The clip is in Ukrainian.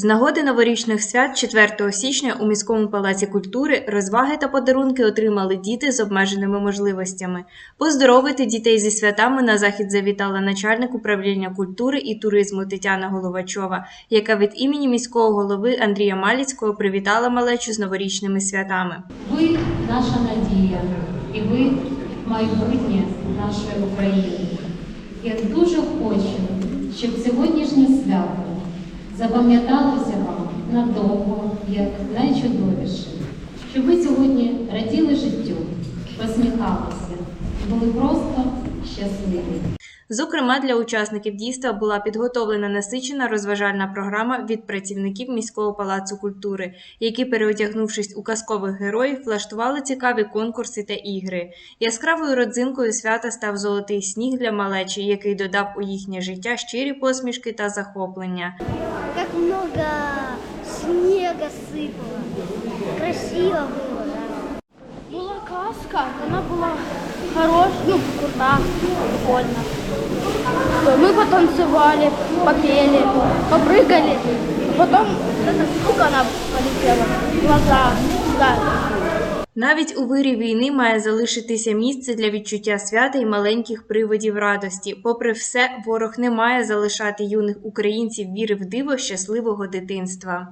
З нагоди новорічних свят 4 січня у міському палаці культури розваги та подарунки отримали діти з обмеженими можливостями. Поздоровити дітей зі святами на захід завітала начальник управління культури і туризму Тетяна Головачова, яка від імені міського голови Андрія Маліцького привітала малечу з новорічними святами. Ви наша надія, і ви майбутнє нашої України. Я дуже хочу, щоб сьогоднішнє свято запам'яталося вам надовго, як найчудовіше, щоб ви сьогодні раділи життю, посміхалися, були просто щасливі. Зокрема, для учасників дійства була підготовлена насичена розважальна програма від працівників міського палацу культури, які, переодягнувшись у казкових героїв, влаштували цікаві конкурси та ігри. Яскравою родзинкою свята став золотий сніг для малечі, який додав у їхнє життя щирі посмішки та захоплення Как много снега сыпало. Красиво было, да. Була казка, вона була хороша, ну, крута, прикольна. Мы потанцевали, попели, попрыгали. Потом эта штука она полетела в глаза. Да. Навіть у вирі війни має залишитися місце для відчуття свята і маленьких приводів радості. Попри все, ворог не має залишати юних українців віри в диво щасливого дитинства.